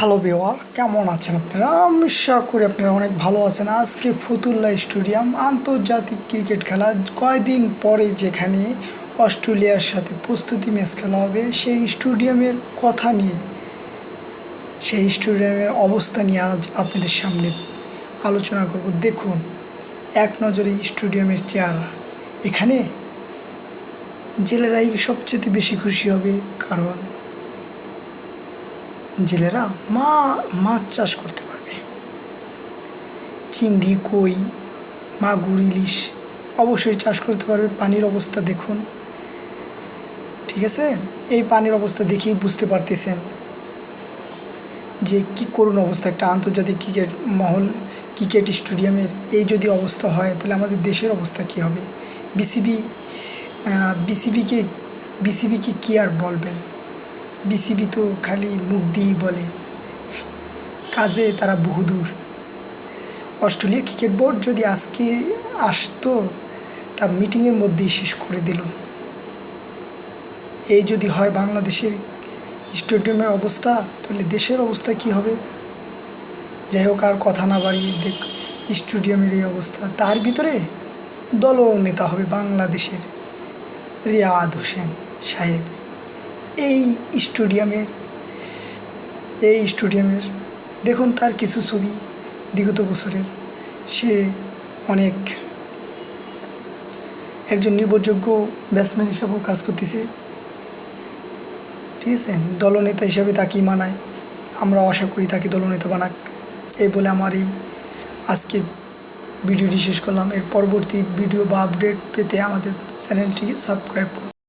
Hello বেওয়ার কেমন আছেন আপনারা? আমি করি আপনারা অনেক ভালো আছেন। আজকে ফতুল্লা স্টেডিয়াম, আন্তর্জাতিক ক্রিকেট খেলা। কয়দিন পরে যেখানে অস্ট্রেলিয়ার সাথে প্রস্তুতি ম্যাচ খেলা হবে, সেই স্টেডিয়ামের কথা নিয়ে, সেই স্টেডিয়ামের অবস্থা নিয়ে আজ আপনাদের সামনে আলোচনা করব। দেখুন, এক নজরে স্টেডিয়ামের চেহারা। এখানে জেলেরাই সবচেয়ে বেশি খুশি হবে, কারণ জেলেরা মা, মাছ চাষ করতে পারবে। চিংড়ি, কই, মাগুর, ইলিশ অবশ্যই চাষ করতে পারবে। পানির অবস্থা দেখুন। ঠিক আছে? এই পানির অবস্থা দেখেই বুঝতে পারতেছেন যে কি করুণ অবস্থা। একটা আন্তর্জাতিক ক্রিকেট মহল, ক্রিকেট স্টেডিয়ামের এই যদি অবস্থা হয়, তাহলে আমাদের দেশের অবস্থা কী হবে? বিসিবি বিসিবিকে বিসিবিকে কী আর বলবেন? বিসিবি তো খালি মুখ দিয়েই বলে। কাজে তারা বহুদূর। অস্ট্রেলিয়া ক্রিকেট বোর্ড যদি আজকে আসতো, তা মিটিংয়ের মধ্যেই শেষ করে দিল। এই যদি হয় বাংলাদেশের স্টেডিয়ামের অবস্থা, তাহলে দেশের অবস্থা কি হবে? যাই হোক, আর কথা না বাড়িয়ে দেখ, স্টেডিয়ামের এই অবস্থা। তার ভিতরে দল নেতা হবে বাংলাদেশের রিয়াদ হোসেন সাহেব। এই স্টেডিয়ামের এই স্টেডিয়ামের, দেখুন তার কিছু ছবি বিগত বছরের। সে অনেক একজন নির্ভরযোগ্য ব্যাটসম্যান হিসাবেও কাজ করতেছে। ঠিক আছে? দলনেতা হিসাবে তাকেই মানায়। আমরা আশা করি তাকে দলনেতা বানাক। এই বলে আমার এই আজকে ভিডিওটি শেষ করলাম। এর পরবর্তী ভিডিও বা আপডেট পেতে আমাদের চ্যানেলটিকে সাবস্ক্রাইব করুন।